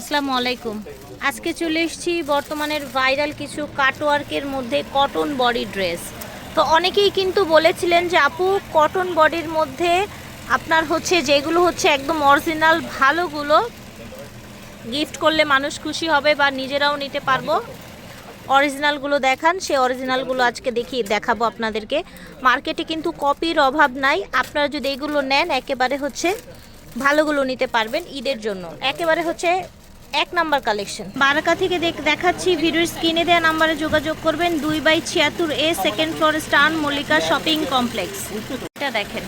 আসসালামু আলাইকুম আজকে চলে এসেছি বর্তমানের ভাইরাল কিছু কাটওয়ার্কের মধ্যে কটন বডি ড্রেস। তো অনেকেই কিন্তু বলেছিলেন যে, আপু, কটন বডির মধ্যে আপনার হচ্ছে যেগুলো হচ্ছে একদম অরিজিনাল ভালোগুলো গিফট করলে মানুষ খুশি হবে বা নিজেরাও নিতে পারব। অরিজিনালগুলো দেখান, সেই অরিজিনালগুলো আজকে দেখি, দেখাবো আপনাদেরকে। মার্কেটে কিন্তু কপির অভাব নাই। আপনারা যদি এগুলো নেন, একেবারে হচ্ছে ভালোগুলো নিতে পারবেন ঈদের জন্য। একেবারে হচ্ছে এক নাম্বার কালেকশন বারাকা থেকে দেখ- দেখাচ্ছি ভিডিওর স্ক্রিনে দেওয়া নাম্বারে যোগাযোগ করবেন দুই বাই ছিয়াত্তর এ সেকেন্ড ফ্লোর স্টান মল্লিকা শপিং কমপ্লেক্স এটা দেখেন।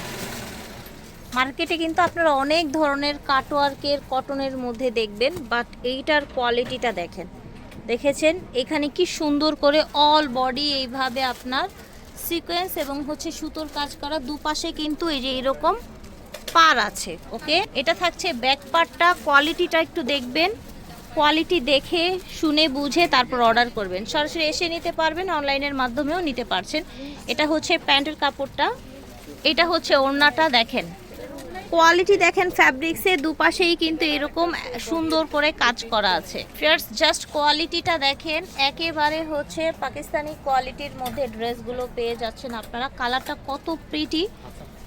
মার্কেটে কিন্তু আপনারা অনেক ধরনের কাটওয়ার্কের কটনের মধ্যে দেখবেন বাট এইটার কোয়ালিটিটা দেখেন। দেখেছেন? এখানে কি সুন্দর করে অল বডি এইভাবে আপনার সিকোয়েন্স এবং হচ্ছে সুতোর কাজ করা দুপাশে কিন্তু এই যে এরকম পার আছে ওকে এটা থাকছে ব্যাক পার্টটা কোয়ালিটিটা একটু দেখবেন। কোয়ালিটি দেখে, শুনে, বুঝে তারপর অর্ডার করবেন। সরাসরি এসে নিতে পারবেন অনলাইনের মাধ্যমেও নিতে পারছেন। এটা হচ্ছে প্যান্টের কাপড়টা। এটা হচ্ছে ওড়নাটা, দেখেন। কোয়ালিটি দেখেন ফ্যাব্রিক্সের দুপাশেই কিন্তু এরকম সুন্দর করে কাজ করা আছে। ফিয়ার্স জাস্ট কোয়ালিটিটা দেখেন। একেবারে হচ্ছে পাকিস্তানি কোয়ালিটির মধ্যে ড্রেসগুলো পেয়ে যাচ্ছেন আপনারা। কালারটা কত প্রিটি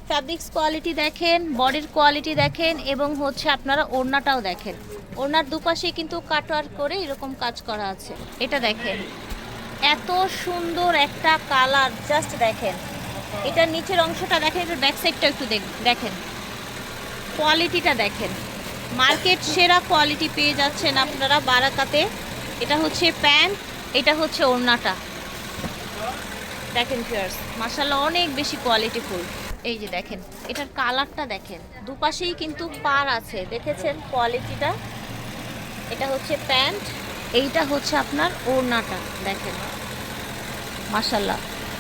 ফ্যাব্রিক্স কোয়ালিটি দেখেন বডির কোয়ালিটি দেখেন এবং হচ্ছে আপনারা ওড়নাটাও দেখেন। ওড়নার দুপাশে কিন্তু কাটওয়ার করে এরকম কাজ করা আছে। এটা দেখেন। এত সুন্দর একটা কালার জাস্ট দেখেন। এটার নিচের অংশটা দেখেন, এটার ব্যাক সাইডটা একটু দেখ- দেখেন। কোয়ালিটিটা দেখেন। মার্কেট সেরা কোয়ালিটি পেয়ে যাচ্ছেন আপনারা বারাকাতে। এটা হচ্ছে প্যান্ট, এটা হচ্ছে ওড়নাটা। দেখেন ফিয়ার্স মাসাল্লাহ অনেক বেশি কোয়ালিটি ফুল। এই যে দেখেন, এটার কালারটা দেখেন। দুপাশেই কিন্তু পার আছে। দেখেছেন কোয়ালিটিটা? এটা হচ্ছে প্যান্ট, এইটা হচ্ছে আপনার ওড়নাটা, দেখেন। মাসাল্লাহ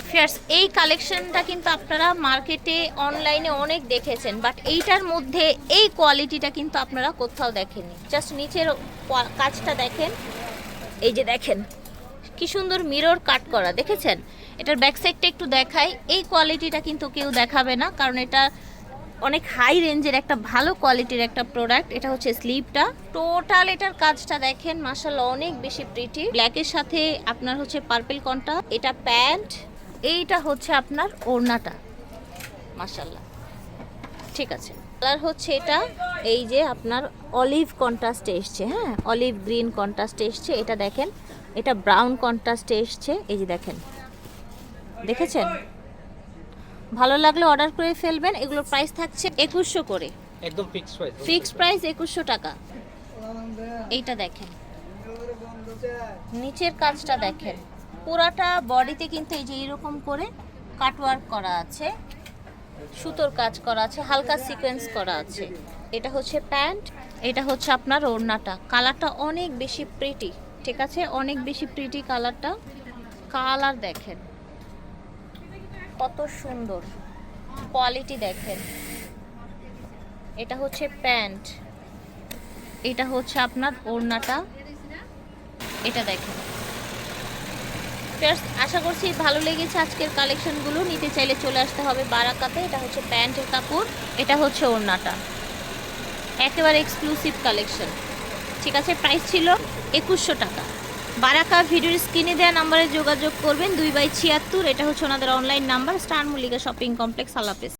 ফিয়ার্স, এই কালেকশনটা কিন্তু আপনারা মার্কেটে, অনলাইনে অনেক দেখেছেন, বাট এইটার মধ্যে এই কোয়ালিটিটা কিন্তু আপনারা কোথাও দেখেননি। জাস্ট নিচের কাজটা দেখেন। এই যে দেখেন কি সুন্দর মিরর কাট করা, দেখেছেন? এটার ব্যাক সাইডটা একটু দেখাই। এই কোয়ালিটিটা কিন্তু কেউ দেখাবে না, কারণ এটা অনেক হাই রেঞ্জের একটা ভালো কোয়ালিটির একটা প্রোডাক্ট এটা হচ্ছে স্লিপটা টোটাল এটার কাজটা দেখেন মাসাল্লাহ অনেক বেশি প্রিটি ব্ল্যাকের সাথে আপনার হচ্ছে পার্পেল কনটা এটা প্যান্ট এইটা হচ্ছে আপনার ওড়নাটা। মাসাল্লাহ ঠিক আছে। কালার হচ্ছে এটা, এই যে আপনার অলিভ কন্ট্রাস্টে এসছে হ্যাঁ? অলিভ গ্রিন কন্ট্রাস্টে এসছে, এটা দেখেন। এটা ব্রাউন কন্ট্রাস্টে এসছে এই যে দেখেন। দেখেছেন? ভালো লাগলে অর্ডার করে ফেলবেন এগুলোর প্রাইস থাকছে একুশশো করে। একদম ফিক্স প্রাইস ফিক্সড প্রাইস একুশশো টাকা। এইটা দেখেন। নিচের কাজটা দেখেন। পুরাটা বডিতে কিন্তু এই যে এরকম করে কাটওয়ার্ক করা আছে সুতোর কাজ করা আছে হালকা সিকোয়েন্স করা আছে। এটা হচ্ছে প্যান্ট এটা হচ্ছে আপনার ওড়নাটা। কালারটা অনেক বেশি প্রিটি ঠিক আছে, অনেক বেশি প্রিটি কালারটা কালার দেখেন, কত সুন্দর। কোয়ালিটি দেখেন। এটা হচ্ছে প্যান্ট। এটা হচ্ছে আপনার ওড়নাটা। এটা দেখেন। আশা করছি ভালো লেগেছে আজকের কালেকশনগুলো নিতে চাইলে চলে আসতে হবে বারাকাতে। এটা হচ্ছে প্যান্টের কাপড়, এটা হচ্ছে ওড়নাটা। একেবারে এক্সক্লুসিভ কালেকশন ঠিক আছে প্রাইস ছিল একুশশো টাকা। বারাকা ভিডিওর স্ক্রিনে দেওয়া নাম্বারে যোগাযোগ করবেন, দুই বাই ছিয়াত্তর, এটা হচ্ছে ওনাদের online number star Mallika shopping complex আলাপেস